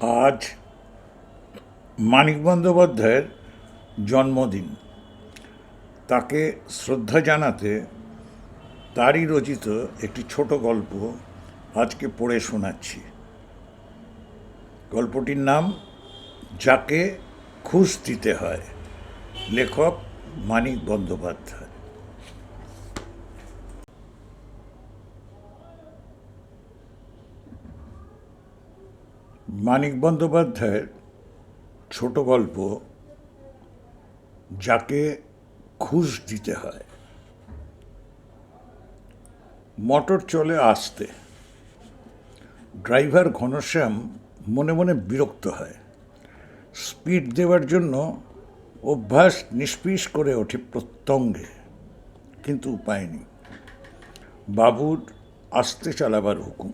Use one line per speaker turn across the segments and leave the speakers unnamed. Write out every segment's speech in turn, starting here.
আজ মানিক বন্দ্যোপাধ্যায়ের জন্মদিন। তাকে শ্রদ্ধা জানাতে তারই রচিত একটি ছোট গল্প আজকে পড়ে শোনাচ্ছি। গল্পটির নাম যাকে খুশ দিতে হয় লেখক মানিক বন্দ্যোপাধ্যায়। মানিক বন্দ্যোপাধ্যায়ের ছোট গল্প যাকে ঘুষ দিতে হয়। মোটর চলে আসতে ড্রাইভার ঘনশ্যাম মনে মনে বিরক্ত হয়। স্পিড দেওয়ার জন্য অভ্যাস নিষ্পিস করে ওঠে প্রত্যঙ্গে, কিন্তু উপায় নেই। বাবুর আস্তে চালাবার হুকুম।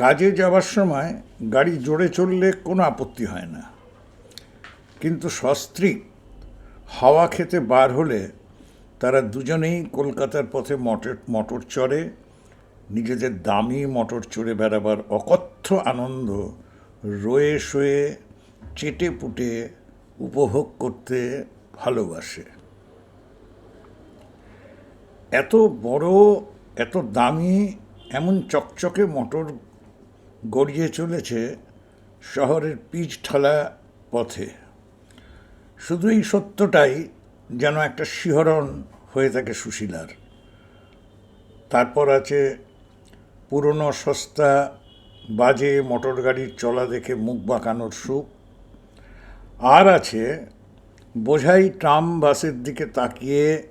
কাজে যাওয়ার সময় গাড়ি জোরে চললে কোনো আপত্তি হয় না। কিন্তু সস্ত্রীক হাওয়া খেতে বার হলে তারা দুজনেই কলকাতার পথে মোটর মোটর চড়ে, নিজেদের দামি মটর চড়ে বেড়াবার অকথ্য আনন্দ রয়ে শয়ে চেটে পুটে উপভোগ করতে ভালোবাসে। এত বড়, এত দামি, এমন চকচকে মোটর গড়িয়ে চলেছে শহরের পিচ ঠালা পথে। শুধু এই সত্যটাই যেন একটা শিহরণ হয়ে থাকে সুশীলার। তারপর আছে পুরনো সস্তা, বাজে মোটর গাড়ির চলা দেখে মুখ বাঁকানোর সুখ। আর আছে বোঝাই ট্রাম বাসের দিকে তাকিয়ে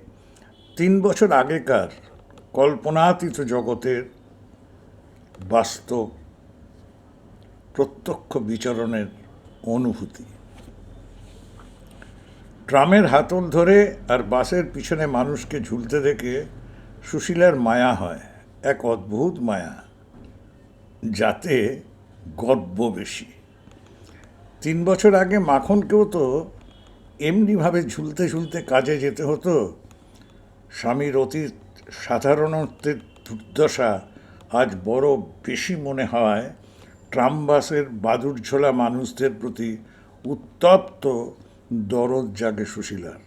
তিন বছর আগেকার কল্পনাতীত জগতের বাস্তব প্রত্যক্ষ বিচরণের অনুভূতি। ট্রামের হাতল ধরে আর বাসের পিছনে মানুষকে ঝুলতে দেখে সুশীলার মায়া হয়, এক অদ্ভুত মায়া, যাতে গর্ব বেশি। তিন বছর আগে মাখনকেও তো এমনিভাবে ঝুলতে ঝুলতে কাজে যেতে হতো। স্বামীর অতীত সাধারণত্বের দুর্দশা আজ বড় বেশি মনে হয় ট্রাম বাসের বাদুরঝোলা মানুষদের প্রতি উত্তপ্ত দরদ জাগে সুশীলার।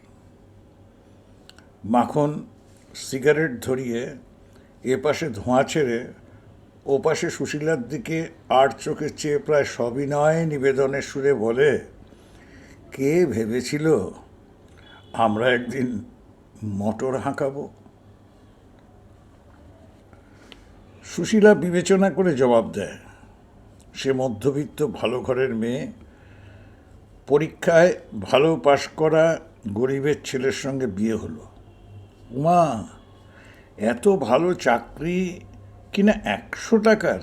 মাখন সিগারেট ধরিয়ে এপাশে ধোঁয়া ছেড়ে ওপাশে সুশীলার দিকে আর চোখে চেয়ে প্রায় সবিনয় নিবেদনের সুরে বলে, কে ভেবেছিল আমরা একদিন মোটর হাঁকাবো? সুশীলা বিবেচনা করে জবাব দেয় সে মধ্যবিত্ত ভালো ঘরের মেয়ে, পরীক্ষায় ভালো পাশ করা গরিবের ছেলের সঙ্গে বিয়ে হলো। উমা, এত ভালো চাকরি কিনা একশো টাকার?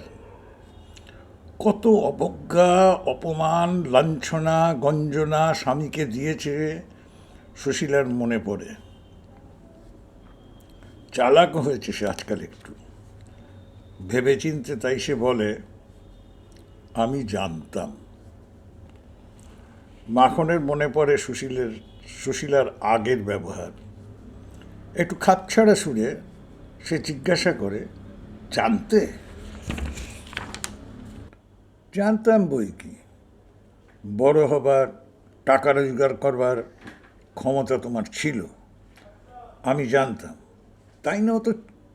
কত অবজ্ঞা, অপমান, লাঞ্ছনা, গঞ্জনা স্বামীকে দিয়েছে সুশীলার মনে পড়ে। চালাক হয়েছে সে আজকাল একটু। ভেবেচিন্তে তাই সে বলে আমি জানতাম। মাখনের মনে পড়ে সুশীলের, সুশীলার আগের ব্যবহার। একটু খাপছাড়া সুরে সে জিজ্ঞাসা করে, জানতে? জানতাম বই কি? বড় হবার, টাকা রোজগার করবার ক্ষমতা তোমার ছিল। আমি জানতাম। তাই না অত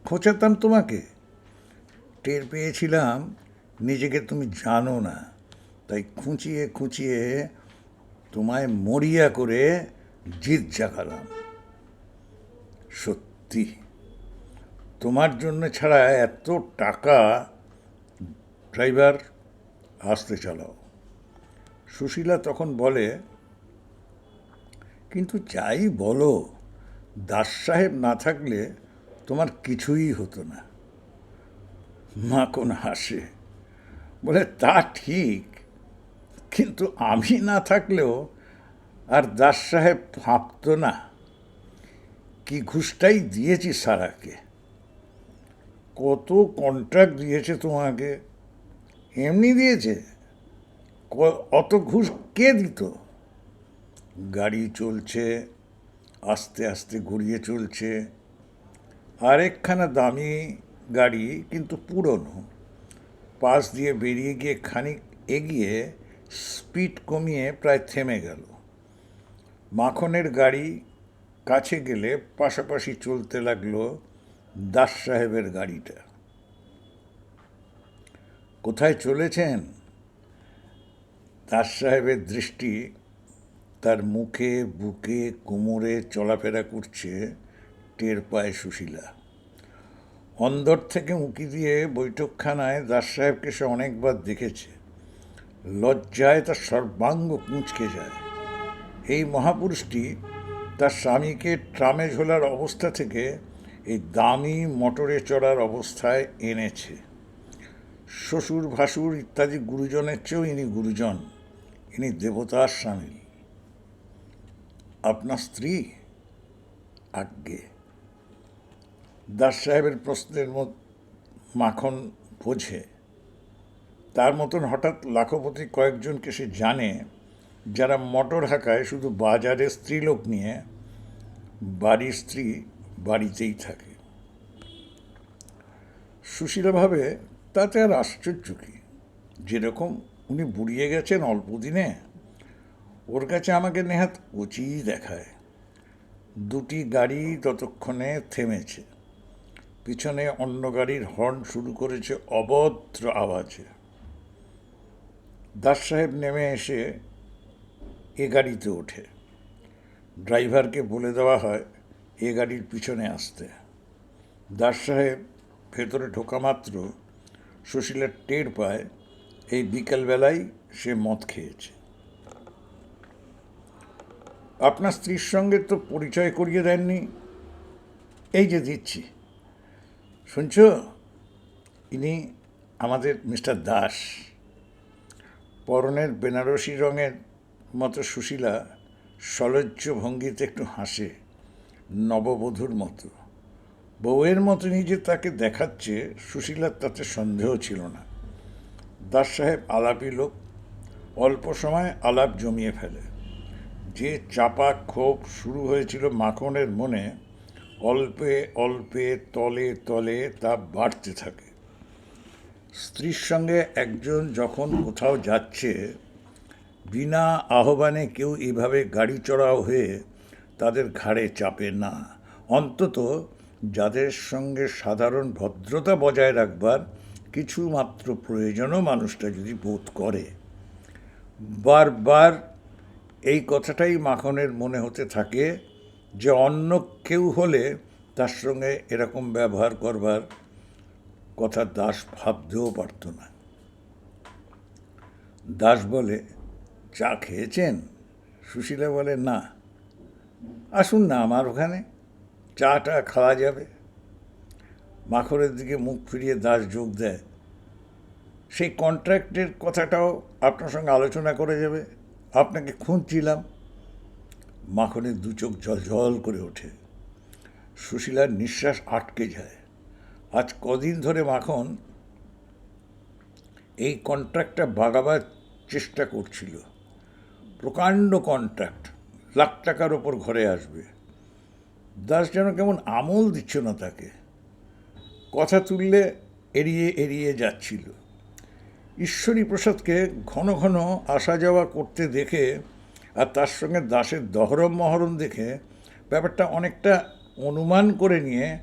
খোঁচাতাম তোমাকে? টের পেয়েছিলাম নিজেকে তুমি জানো না, তাই খুঁচিয়ে খুঁচিয়ে তোমায় মরিয়া করে জিদ জাগালাম। সত্যি, তোমার জন্য ছাড়া এত টাকা ড্রাইভার আসতে চালাও। সুশীলা তখন বলে, কিন্তু যাই বলো, দাস সাহেব না থাকলে তোমার কিছুই হতো না। মা কোন হাসে। বলে, তা ঠিক। কিন্তু আমি না থাকলেও আর দাস সাহেব ভাবত না। কি ঘুষটাই দিয়েছি সারাকে। কত কন্ট্রাক্ট দিয়েছে তোমাকে। এমনি দিয়েছে? অত ঘুষ কে দিত? গাড়ি চলছে, আস্তে আস্তে ঘুরিয়ে চলছে। আরেকখানা দামি গাড়ি কিন্তু পুরনো। পাশ দিয়ে বেরিয়ে গিয়ে খানিক এগিয়ে স্পিড কমিয়ে প্রায় থেমে গেল। মাখনের গাড়ি কাছে গেলে পাশাপাশি চলতে লাগল দাস সাহেবের গাড়িটা। কোথায় চলেছেন? দাস সাহেবের দৃষ্টি তার মুখে, বুকে, কোমরে চলাফেরা করছে টের পায় সুশীলা। অন্দর থেকে উঁকি দিয়ে বৈঠকখানায় দাস সাহেবকে সে অনেকবার দেখেছে। লজ্জায় তার সর্বাঙ্গ কুঁচকে যায়। এই মহাপুরুষটি তার স্বামীকে ট্রামে ঝোলার অবস্থা থেকে এই দামি মোটরে চড়ার অবস্থায় এনেছে। শ্বশুর, ভাসুর ইত্যাদি গুরুজনের চেয়েও ইনি গুরুজন, ইনি দেবতার স্বামী। আপনার স্ত্রী আজ্ঞে। দাস সাহেবের প্রশ্নের মত- মাখন বোঝে। তার মতন হঠাৎ লাখপতি কয়েকজনকে সে জানে, যারা মোটর হাঁকায় শুধু বাজারে স্ত্রীলোক নিয়ে, বাড়ির স্ত্রী বাড়িতেই থাকে। সুশীলা ভাবে তাতে আর আশ্চর্য কি? যেরকম উনি বুড়িয়ে গেছেন অল্প দিনে, ওর কাছে আমাকে নেহাত কচিই দেখায়। দুটি গাড়ি ততক্ষণে থেমেছে। পিছনে অন্য গাড়ির হর্ন শুরু করেছে অভদ্র আওয়াজে। দাস সাহেব নেমে এসে এ গাড়িতে ওঠে। ড্রাইভারকে বলে দেওয়া হয়, এ গাড়ির পিছনে আসতে। দাস সাহেব ভেতরে ঢোকা মাত্র সুশীলা টের পায়, এই বিকেলবেলায় সে মদ খেয়েছে। আপনার স্ত্রীর সঙ্গে তো পরিচয় করিয়ে দেননি? এই যে দিচ্ছি। শুনছ? ইনি আমাদের মিস্টার দাস। পরনের বেনারসি রঙের মতো সুশীলা সলজ্জ ভঙ্গিতে একটু হাসে, নববধূর মতো। বউয়ের মতনই যে তাকে দেখাচ্ছে, সুশীলার তাতে সন্দেহ ছিল না। দাস সাহেব আলাপি লোক, অল্প সময় আলাপ জমিয়ে ফেলে। যে চাপা ক্ষোভ শুরু হয়েছিল মাখনের মনে অল্পে অল্পে, তলে তলে তা বাড়তে থাকে। স্ত্রীর সঙ্গে একজন যখন কোথাও যাচ্ছে, বিনা আহ্বানে কেউ এভাবে গাড়ি চড়াও হয়ে তাদের ঘাড়ে চাপে না। অন্তত যাদের সঙ্গে সাধারণ ভদ্রতা বজায় রাখবার কিছু মাত্র প্রয়োজনও মানুষটা যদি বোধ করে। বারবার এই কথাটাই মাখনের মনে হতে থাকে যে অন্য কেউ হলে তার সঙ্গে এরকম ব্যবহার করবার কথা দাস ভাবতেও পারত না। দাস বলে, চা খেয়েছেন? সুশীলা বলে, না। আসুন না আমার ওখানে, চাটা খাওয়া যাবে। মাখরের দিকে মুখ ফিরিয়ে দাস যোগ দেয়, সেই কন্ট্রাক্টের কথাটাও আপনার সঙ্গে আলোচনা করে যাবে। আপনাকে খুঁজছিলাম মাখনের দু চোখ জল করে ওঠে। সুশীলার নিঃশ্বাস আটকে যায়। আজ কদিন ধরে মাখন এই কন্ট্রাক্টটা বাগাবার চেষ্টা করছিল। প্রকাণ্ড কন্ট্রাক্ট, লাখ টাকার ওপর ঘরে আসবে। দাস যেন কেমন আমল দিচ্ছ না তাকে। কথা তুললে এড়িয়ে এড়িয়ে যাচ্ছিল। ঈশ্বরী প্রসাদকে ঘন ঘন আসা যাওয়া করতে দেখে আর তার সঙ্গে দাসের দহরম মহরম দেখে ব্যাপারটা অনেকটা অনুমান করে নিয়ে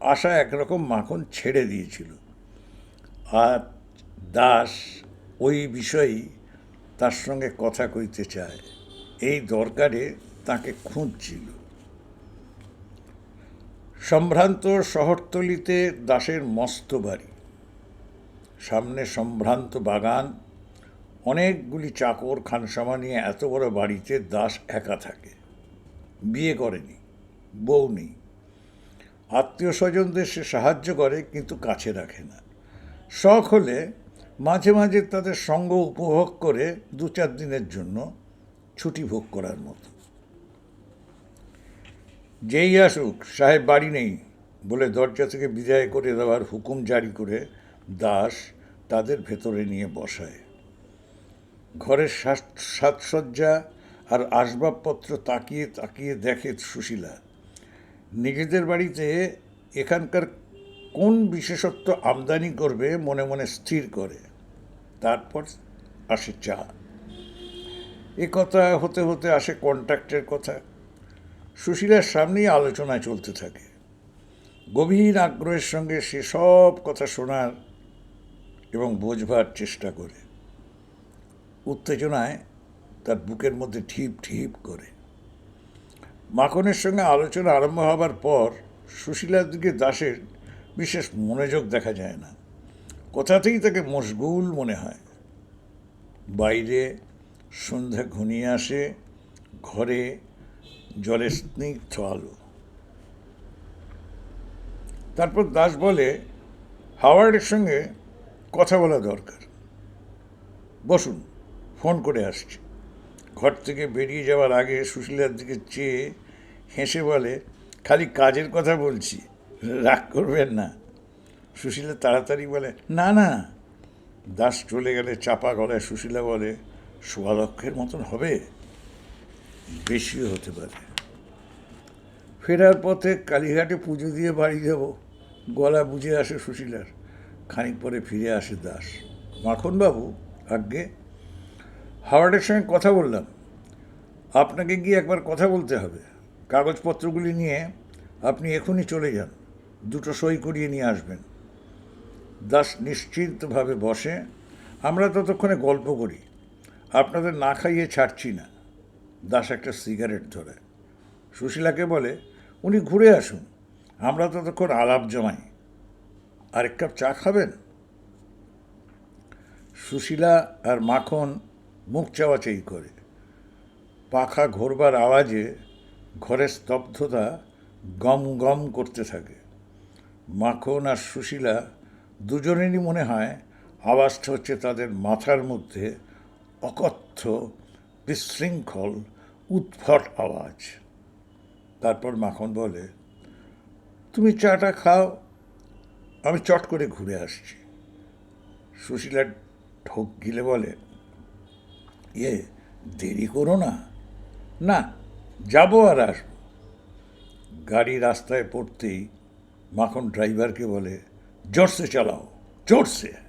আশা একরকম মাখন ছেড়ে দিয়েছিল। আর দাস ওই বিষয়েই তার সঙ্গে কথা কইতে চায়। এই দরকারে তাকে খুঁজছিল। সম্ভ্রান্ত শহরতলিতে দাসের মস্ত বাড়ি। সামনে সম্ভ্রান্ত বাগান অনেকগুলি চাকর খানসামা নিয়ে এত বড় বাড়িতে দাস একা থাকে। বিয়ে করেনি, বউ নেই। আত্মীয় স্বজনদের সে সাহায্য করে কিন্তু কাছে রাখে না। শখ হলে মাঝে মাঝে তাদের সঙ্গ উপভোগ করে দু চার দিনের জন্য ছুটি ভোগ করার মতো। যেই আসুক, সাহেব বাড়ি নেই বলে দরজা থেকে বিদায় করে দেওয়ার হুকুম জারি করে দাস তাদের ভেতরে নিয়ে বসায়। ঘরের সাজ- সাজসজ্জা আর আসবাবপত্র তাকিয়ে তাকিয়ে দেখে সুশীলা, নিজেদের বাড়িতে এখানকার কোন বিশেষত্ব আমদানি করবে মনে মনে স্থির করে। তারপর আসে চা। এ কথা হতে হতে আসে কন্ট্রাক্টের কথা। সুশীলার সামনেই আলোচনা চলতে থাকে। গভীর আগ্রহের সঙ্গে সে সব কথা শোনার এবং বোঝবার চেষ্টা করে। উত্তেজনায় তার বুকের মধ্যে ঢিপ ঠিপ করে। মাখনের সঙ্গে আলোচনা আরম্ভ হবার পর সুশীলার দিকে দাসের বিশেষ মনোযোগ দেখা যায় না। কথাতেই তাকে মশগুল মনে হয়। বাইরে সন্ধ্যা ঘনিয়ে আসে, ঘরে জলের স্নিগ্ধ আলো। তারপর দাস বলে, হাওয়ার্ডের সঙ্গে কথা বলা দরকার। বসুন। ফোন করে আসছি। ঘর থেকে বেরিয়ে যাওয়ার আগে সুশীলার দিকে চেয়ে হেসে বলে, খালি কাজের কথা বলছি, রাগ করবেন না। সুশীলা তাড়াতাড়ি বলে, না না। দাস চলে গেলে চাপা গলায় সুশীলা বলে সোয়া লক্ষের মতন হবে? বেশিও হতে পারে। ফেরার পথে কালীঘাটে পুজো দিয়ে বাড়ি যাব, গলা বুঝে আসে সুশীলার। খানিক পরে ফিরে আসে দাস। মাখনবাবু আজ্ঞে হাওয়ার্ডের সঙ্গে কথা বললাম। আপনাকে গিয়ে একবার কথা বলতে হবে। কাগজপত্রগুলি নিয়ে আপনি এখনই চলে যান। দুটো সই করিয়ে নিয়ে আসবেন। দাস নিশ্চিন্তভাবে বসে, আমরা ততক্ষণে গল্প করি। আপনাদের না খাইয়ে ছাড়ছি না। দাস একটা সিগারেট ধরে। সুশীলাকে বলে, উনি ঘুরে আসুন। আমরা ততক্ষণ আলাপ জমাই। আরেক কাপ চা খাবেন? সুশীলা আর মাখন মুখ চাওয়াচাই করে। পাখা ঘোরবার আওয়াজে ঘরের স্তব্ধতা গম গম করতে থাকে। মাখন আর সুশীলা দুজনেরই মনে হয় আওয়াজটা হচ্ছে তাদের মাথার মধ্যে অকথ্য, বিশৃঙ্খল উদ্ভট আওয়াজ। তারপর মাখন বলে, তুমি চাটা খাও, আমি চট করে ঘুরে আসছি। সুশীলা ঢোক গিলে বলে ইয়ে দেরি করো না। না, যাব আর আসব। গাড়ি রাস্তায় পড়তেই মাখন ড্রাইভারকে বলে, জোরসে চালাও, জোরসে।